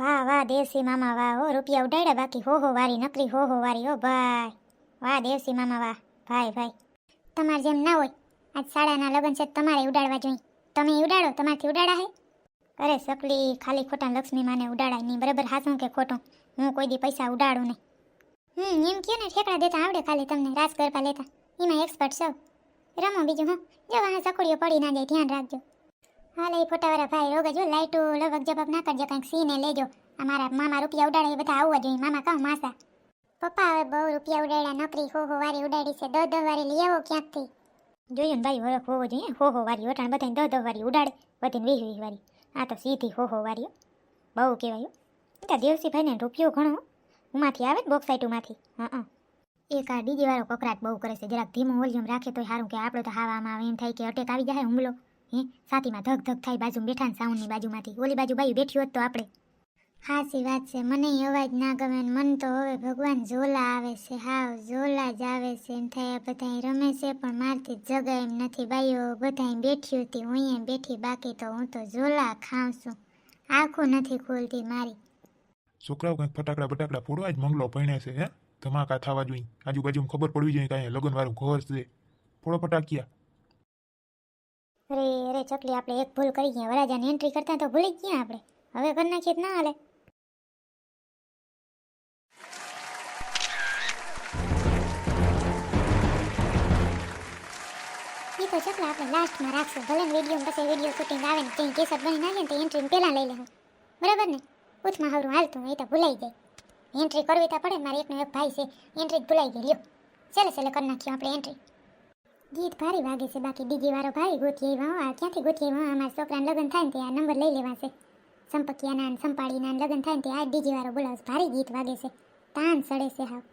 વાહ વાહ, દેવસી મામા, વાહ, હો, રૂપિયા ઉડાડ્યા, બાકી હો હો, વારી નકરી હો હો, વારી, હો, ભાઈ. વાહ, દેવસી મામા, વાહ, ભાઈ ભાઈ. તમારે જેમ ના હોય, આજ શાળાના લગ્ન છે તમારે ઉડાડવા જોઈએ. તમે ઉડાડો, તમારથી ઉડાડા હે? અરે, સકલી, ખાલી ખોટા લક્ષ્મી માને ઉડાડાય નહીં, બરાબર? હાસું કે ખોટું? હું કોઈ દી પૈસા ઉડાડું નહીં. હમ, એમ કહો ને, ઠેકડા દેતા આવડે ખાલી તમને રાસ ગરબા લેતા. એમાં એક્સપર્ટ છો. રમો બીજું, હું. જો વાહ સકડીઓ પડી ના જાય, ધ્યાન રાખજો. હાલે એ ફોટાવાળા ભાઈ રોગ જો લાઈટો લગભગ જવાબ ના કરજો, કંઈક સીને લેજો. અમારા મામા રૂપિયા ઉડાડે બધા આવવા જોઈએ. મામા કહું, માસા. પપ્પા હવે બહુ રૂપિયા ઉડાડ્યા, નોકરી હો હો વારી ઉડાડી છે. દહ દહ વારી લઈ આવો ક્યાંકથી? જોઈએ ને ભાઈ વરખ હોવો જોઈએ. હો હો વારી ઓટાણ બધાને દહ દહ વારી ઉડાડે, બધીને વીસ વીસ વારી. આ તો સીધી હો હો વારીઓ બહુ કહેવાય ત્યાં દેવસી ભાઈને રૂપિયો ઘણો ઉમાંથી આવે ને બોક્સાઇટુમાંથી હા હા. એક આ ડીજે વાળો કકરાટ બહુ કરે છે. જરાક ધીમો વોલ્યુમ રાખે તો સારું કે આપણે તો હાવામાં આવે એમ થાય કે અટેક આવી જાય હુમલો. હે? સાથીમાં ધક ધક થાય બાજુ બેઠા ને સાઉન્ડની બાજુમાંથી. ઓલી બાજુ બાયું બેઠી હોત તો આપણે. હાસી વાત છે, મને અવાજ ના ગમે ને મન તો હવે ભગવાન ઝોલા આવે છે, હાવ ઝોલા જ આવે છે. એમ થાય બધા રમે છે, પણ મારથી જગા એમ નથી. ભાઈઓ બધા બેઠી હતી, હું અહીંયા બેઠી, બાકી તો હું તો ઝોલા ખાઉં છું. આંખું નથી ખોલતી મારી. છોકરાઓ કંઈક ફટાકડા બટાકડા ફોડવા જ મંગલો પૈણે છે, હે? ધમાકા થવા જોઈએ. આજુબાજુમાં ખબર પડવી જોઈએ કાંઈ અહીંયા લગ્ન વાળું ઘર છે. ફોડો ફટાકિયા. અરે અરે, ચકલી, આપણે એક ભૂલ કરી ગયા. વરાજાની એન્ટ્રી કરતા તો ભૂલી ગયા આપણે. હવે કરી નાખીએ તો ના હાલે. તો ચકલા આપણે લાસ્ટમાં રાખશું. ભલે વીડિયો પછી વીડિયો શૂટિંગ આવે ને કંઈ કેસર બની નાખે ને તો એન્ટ્રી પહેલાં લઈ લેવું. બરાબર ને? ઉથમાં હારું હાલતું એ તો ભૂલાઈ જાય. એન્ટ્રી કરવી તો પડે મારે એકનો એક ભાઈ છે. એન્ટ્રી જ ભૂલાઈ ગઈ. લ્યો. ચાલે ચાલે, કરી નાખ્યું આપણે એન્ટ્રી ગીત ભારી વાગે છે, બાકી બીજી વારો ભારી ગોતી આવ્યા આ ક્યાંથી ગોતી આવ્યા અમારા છોકરાને લગ્ન થાય ને તે આ નંબર લઈ લેવાશે. સંપકિયાના ને સંપાડીના લગ્ન થાય ને તે આ બીજી વારો બોલાવશે ભારી ગીત વાગે છે. તાન સડે છે હાવ.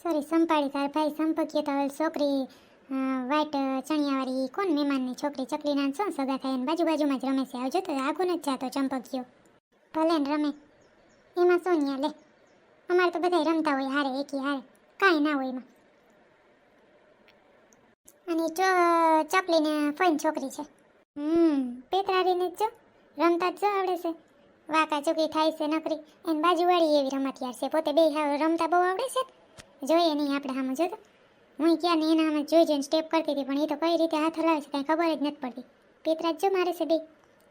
સોરી સંપાડી તાર ભાઈ સંપકીએ તો છોકરી વાઈટ ચણિયાવાળી કોણ મહેમાનની છોકરી, ચકલીના શું સગા થાય ને બાજુ બાજુમાં જ રમે છે, આવજો તો આખું જ જાતો ચંપકીઓ ભલે ને રમે. એમાં શું ન્યા લે. અમારે તો બધાય રમતા હોય હારે, એકી હારે. કાંઈ ના હોય એમાં. અને ચો ચકલીને ફોઈન છોકરી છે. હમ પેતરાડીને જ રમતા જ જો આવડે છે. વાકા ચોકી થાય છે નકરી, એની બાજુવાળી એવી રમતિયાર છે. પોતે બે રમતા બહુ આવડે છે જોઈએ નહીં આપણે સામે જોતો હું ક્યાં ને એના સામે જોઈ જોઈને સ્ટેપ કરતી હતી, પણ એ તો કઈ રીતે હાથ હલાવે છે કાંઈ ખબર જ નથી પડતી. પેતરા જો મારે છે બે.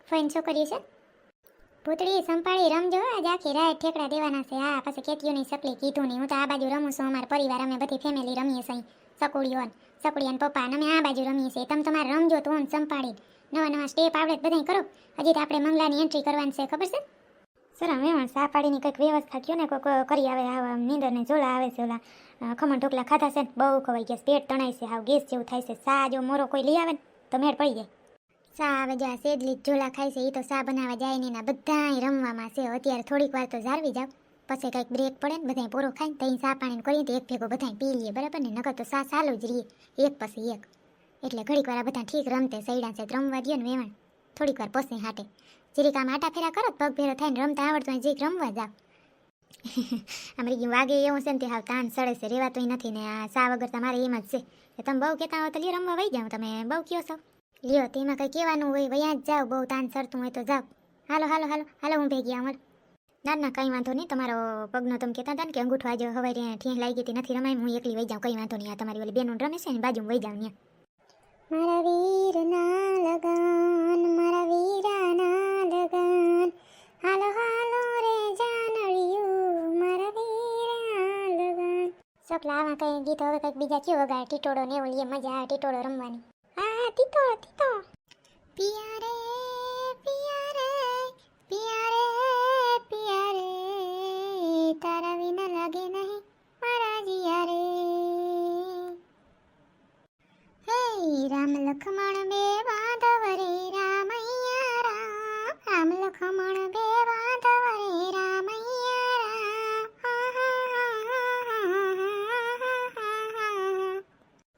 ફોઈન છોકરી છે. ભૂતળી સંપાળી રમજો આજ આખી રાત ઠેકડા દેવાના છે. હા, પછી કેતીઓની સકલી કીધું નહીં. હું તો આ બાજુ રમું છું, અમારા પરિવાર, અમે બધી ફેમિલી રમીએ છીએ સકુડીઓ ને સકુડી અને પપ્પા અમે આ બાજુ રમીએ છીએ. તમે તમારે રમજો, તો સંભાળી નવા નવા સ્ટેપ આવડે બધાય કરો. હજી તો આપણે મંગલાની એન્ટ્રી કરવાની છે, ખબર છે? સર અમે પણ સા કંઈક વ્યવસ્થા કયો ને કોઈક કરી આવે, આવા નીંદર ને ઝોલા આવે છે, ઓલા ખમણ ઢોકલા ખાધા છે ને, બહુ ખવાઈ ગયા પેટ તણાય છે હાવ ગેસ જેવું થાય છે, સા જો મોરો કોઈ લઈ આવે તો મેળ પડી જાય. સા આવે જ્યાં સેદલી ઝોલા ખાય છે એ તો સા બનાવવા જાય ને, એના બધાય રમવામાં છે, અત્યારે થોડીક વાર તો જાળવી જાવ પછી કંઈક બ્રેક પડે ને બધાય પૂરો ખાઈને તઈ ચા પાણી કરીએ તો એક ભેગો બધાય પી લઈએ, બરાબર ને? નકર તો સા ચાલુ જ રહીએ એક પછી એક. એટલે ઘડીક વાર બધા ઠીક રમતે, સૈડા છે રમવા દો ને વેવાણ. થોડીક વાર પછી હાટે. જરીક આમ આટા ફેરા કરો પગ ફેરો થાય ને રમતા આવડતું હોય જરીક રમવા જાવ. આમરી વાગે એવું છે ને તે હાવ તાન સડે છે રેવાતોય નથી ને આ સા વગર તમારે એમ જ છે. તમે બહુ કહેતા હો તો લ્યો, રમવા વહી જાઓ તમે, બહુ કયો છો? લ્યો, તેમાં કંઈ કહેવાનું હોય, વયા જ જાઓ બહુ તાન સડતું હોય તો જાઓ હાલો હાલો હાલો હાલો, હું ભેગી અમર ના ના, કંઈ વાંધો નહીં. તમારો પગનો તમે કહેતા હતા ને કે અંગૂઠો આજે હવે ઠીક લાગી ગઈ નથી રમાય, હું એકલી વહી જાઉં. કંઈ વાંધો નહીં, આ તમારી ઓલી બેનું રમે છે ને, બાજુમાં વહી જાઉં ત્યાં. મારા વીરના લગન, મારા વીરાના લગન. હાલો હાલો રે જાનળિયું મારા વીરા લગન. સકલા આમાં કંઈ ગીત, હવે કંઈક બીજા કયો વગાડે, ટીટોળો ને એવું લઈએ મજા આવે, ટીટોળો રમવાની. હા ટીટોળો.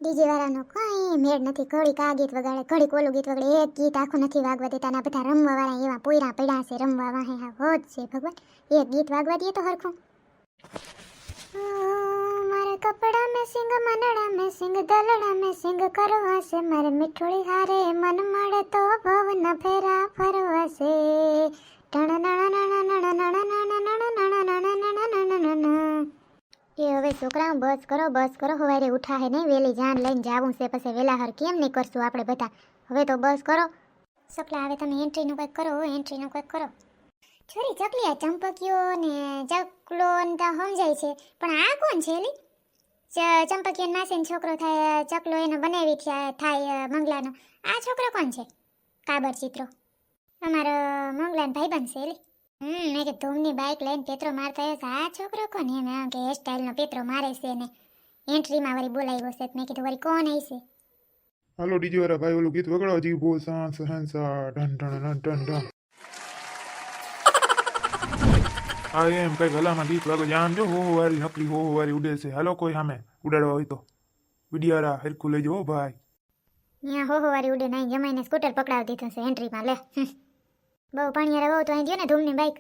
ડીજે વાળાનો કઈ મેળ નથી ઘડીક આ ગીત વગાડે ઘડીક ઓલું ગીત વગાડે એક ગીત આખું નથી વાગવા દેતા ના બધા રમવા વાળા એવા પોયરા પડ્યા છે રમવા વાહે હા હોત છે ભગવાન એક ગીત વાગવા દઈએ તો હરખું મારા કપડા મેં સિંગ મનડા મેં સિંગ દલડા મેં સિંગ કરવા છે મારે મીઠોળી હારે મન મળે તો ભવ ન ફેરા ફરવા છે ટણ નણ નણ નણ નણ હવે છોકરાઓ, બસ કરો બસ કરો, હવારે ઉઠા હે નહીં વેલી જાન લઈને જાવું છે, પછી વહેલા હર કેમ નહીં કરશું આપણે બધા? હવે તો બસ કરો. સકલા હવે તમે એન્ટ્રીનું કંઈક કરો એન્ટ્રીનું કંઈક કરો. છોરી ચકલી આ ચંપકીઓ ને ચકલો તો સમજાય છે, પણ આ કોણ છે એલી? ચંપકીઓ નાસીને છોકરો થાય, ચકલો એને બનાવી થાય મંગલાનો. આ છોકરો કોણ છે? કાબર ચિત્રો. અમારો મંગલાન ભાઈબંધ છે એલી. હમ મેં કે ધૂમની બાઇક લઈને પેત્રો મારતા આવ્યો છે. આ છોકરો કોણ? એમ એમ કે હેરસ્ટાઈલનો પેત્રો મારે છે ને. એન્ટ્રીમાં વળી બોલાવ્યો છે. મેં કીધું વળી કોણ હશે? હાલો ડીજે વાળા ભાઈ ઓલું ગીત વગાડો. જીભો સાંસ હંસા ઢન ઢન ઢન ઢન હા એમ કઈ ગલામાં ગીત વાગે. જાન જો હો વારી નકલી હો વારી ઉડે છે. હાલો કોઈ સામે ઉડાડવા હોય તો. વિડિયારા હરખું લેજો ભાઈ. ત્યાં હો હો વારી ઉડે નહીં. જમાઈને સ્કૂટર પકડાવી દીધું છે એન્ટ્રીમાં લે. બહુ પાણીયારે બહુ તો અહીં ને ધૂમની બાઈક.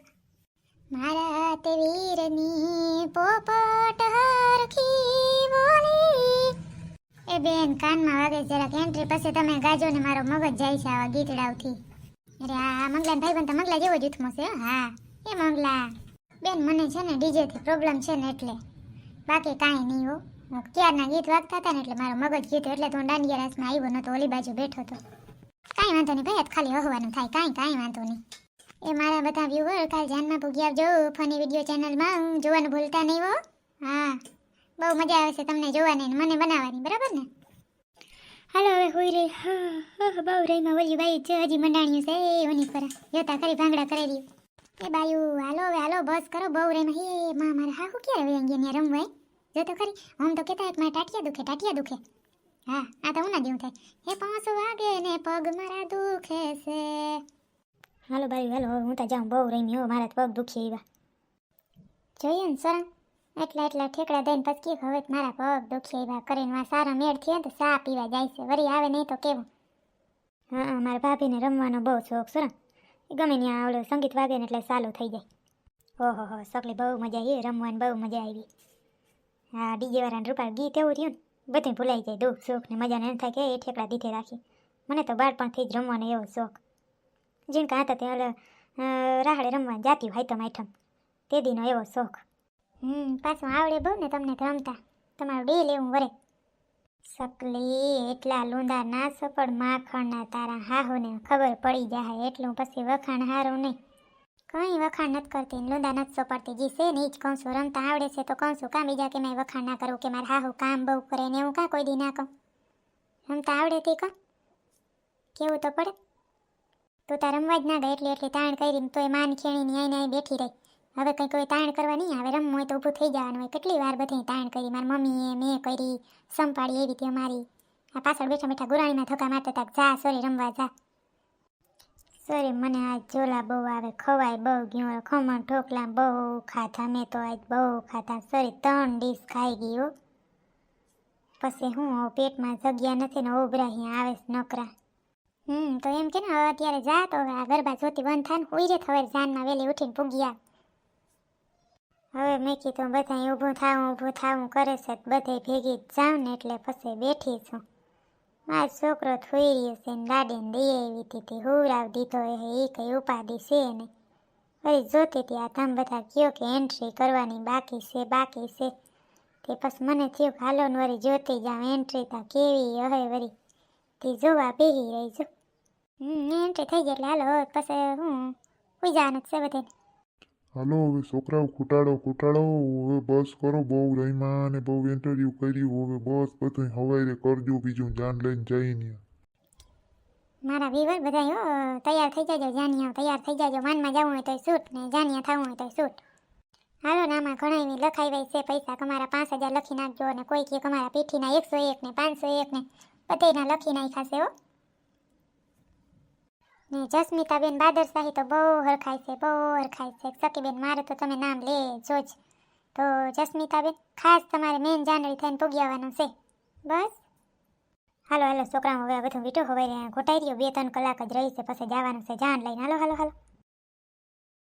મારા તે વીરની પોપટ હરખી બોલી. એ બેન કાનમાં વાગે જરાક એન્ટ્રી પછી તમે ગાજો ને મારો મગજ જાય છે આવા ગીતડાવથી. અરે આ મંગલા ભાઈ તો મંગલા જેવો જ ઉથમો છે, હા. એ મંગલા. બેન, મને છે ને ડીજેથી પ્રોબ્લેમ છે ને એટલે. બાકી કાંઈ નહીં, હો. ક્યારના ગીત વાગતા હતા ને એટલે મારો મગજ ગીત એટલે તો દાંડિયા રાસમાં આવ્યો નતો ઓલી બાજુ બેઠો હતો કાંઈ વાંધો નહીં ભાઈ ખાલી હવાનું થાય, કાંઈ કાંઈ વાંધો નહીં. એ મારા બધા વ્યૂવર કાલ ધ્યાનમાં ભૂગી આવજો, ફની વીડિયો ચેનલમાં હું જોવાનું ભૂલતા નહીં હો. હા, બહુ મજા આવે છે તમને જોવાની મને બનાવવાની, બરાબર ને? હાલો, હવે હોઈ રહી. હા બહુ રહીમાં ઓલી બાઈ છે હજી મંડાણ્યું છે, એ ઓની પર. જોતા ખરી, ભાંગડા કરી રહ્યું એ બાયુ, હાલો, હવે હાલો, બસ કરો, બહુ રહીમાં હે, મા, મારા હા હું ક્યારે વહી ગયા રમવાય જોતો ખરી? આમ તો કહેતા એક મારા ટાટિયા દુખે ટાટિયા દુખે. હા, આ તો ઉના જેવું થાય. હે પાંચ વાગે ને પગ મારા દુખે છે. હાલો ભાઈ હાલો હું તો જાઉં. બહુ રમી હો, મારા પગ દુખી એવા જોઈએ ને સર એટલા એટલા ઠેકડા દઈને પછી હવે મારા પગ દુખી એવા કરીને માં સારા મેળ થયા તો સા પીવા જાય છે. વળી આવે નહીં તો કેવું? હા મારા ભાભીને રમવાનો બહુ શોખ સર ગમે ત્યાં આવડે, સંગીત વાગે ને એટલે સારું થઈ જાય. ઓહો, હો સકલી બહુ મજા આવી. રમવાની બહુ મજા આવી. હા, ડીજે વાળાને રૂપાળ ગીત એવું થયું ને. બધું ભૂલાઈ જાય, દુઃખ, સુખ ને મજાને એમ થાય કે એ ઠેકડા દીધે રાખી. મને તો બાળપણથી જ રમવાનો એવો શોખ. જેમ કે હતા તે ઓલે રાહડે રમવા જાતી હોય તો માઠમ તે દીનો એવો શોખ. હમ, પાછું આવડે બહુ ને તમને રમતા. તમારું ડે લેવું વરે. સકલી એટલા લૂંદા ના સપડ માખણના તારા હાહુને ખબર પડી જાય, એટલું પછી વખાણ હારું નહીં. કંઈ વખાણ નથી કરતી. લૂંદા નથી સોપાડતી જી છે ને જ કહું છું રમતા આવડે છે તો કહું છું કાં બીજા કે મેં વખાણ ના કરું કે મારે હાહુ કામ બહુ કરે ને એવું કાં કોઈ દી ના કહું? રમતા આવડે તે કહું કેવું તો પડે? તું તાર રમવા જ ના ગઈ એટલે એટલે તાણ કરીને તોય માન ખેણીની આઈને અહીં બેઠી રહી. હવે કંઈ કોઈ તાણ કરવા નહીં આવે. રમવું હોય તો ઊભું થઈ જવાનું હોય. કેટલી વાર બધી તાણ કરી. મારી મમ્મીએ, મેં કરી સંપાડી એવી રીતે મારી આ પાછળ બેઠા બેઠા ગુરાણીમાં ધક્કા મારતા હતા જા, સોરી, રમવા જા. સોરી, મને આજ ઝોલા બહુ આવે, ખવાય બહુ ગયું ખમણ, ઢોકલા બહુ ખાધા, મેં તો આજ બહુ ખાધા. સોરી, ત્રણ ડીશ ખાઈ ગયું પછી હું પેટમાં જગ્યા નથી ને ઉભરા અહીંયા આવે નકરા. હમ, તો એમ કે ને, હવે અત્યારે જા તો આ ગરબા જોતી બંધ થાય ને ઉઈ રે હવે જાનમાં વહેલી ઉઠીને પૂગ્યા હવે મેં કીધું બધા ઊભું થાવું ઊભું થાવું કરે છે બધે ભેગી જ જાઉં ને એટલે પછી બેઠી છું. મારો છોકરો થોઈ રહ્યો છે ને દાદીને દઈ આવી હતી હુરાવ દીધો એ એ કંઈ ઉપાધિ છે નહીં. વળી જોતી હતી આ તમે બધા કયો કે એન્ટ્રી કરવાની બાકી છે બાકી છે. તે પછી મને થયું હાલો ને વળી જોતી જાઉં એન્ટ્રી તા કેવી હવે વળી. તે જોવા બેહી રહી જો. હમ એન્ટ્રી થઈ ગઈ એટલે હાલો પછી હું ઉઈ જવાનું છે બધાને. હાલો, હવે છોકરાઓ ખૂટાડો ખૂટાડો. હવે બસ કરો, બહુ રહીમાં અને બહુ ઇન્ટરવ્યૂ કર્યું. હવે બસ બધું હવાઈ કરજો, બીજું જાન લઈને જઈને મારા વિવર બધા હો, તૈયાર થઈ જાજો જાનિયા તૈયાર થઈ જાજો. વાનમાં જવું હોય તો શૂટ ને જાનિયા થવું હોય તો શૂટ હાલો, ને આમાં ઘણા એવી લખાઈ છે પૈસા. તમારા પાંચ હજાર લખી નાખજો અને કોઈ કે તમારા પીઠીના એકસો એક ને પાંચસો એક ને બધેના લખી નાખ્યા છે, હો. ને જસ્મિતાબેન બાદરશાહી તો બહુ હરખાય છે, બહુ હરખાય છે. સખીબેન, મારે તો તમે નામ લે જ. તો જસ્મિતાબેન, ખાસ તમારે મેન જાનડી થઈને પૂગી આવવાનું છે. બસ. હાલો હાલો, છોકરાઓ, હવે બધું વીટો હવે ઘોટાઈ રહ્યો, બે, ત્રણ કલાક જ રહી છે, પછી જવાનું છે. જાન લઈને. હાલો હાલો હાલો.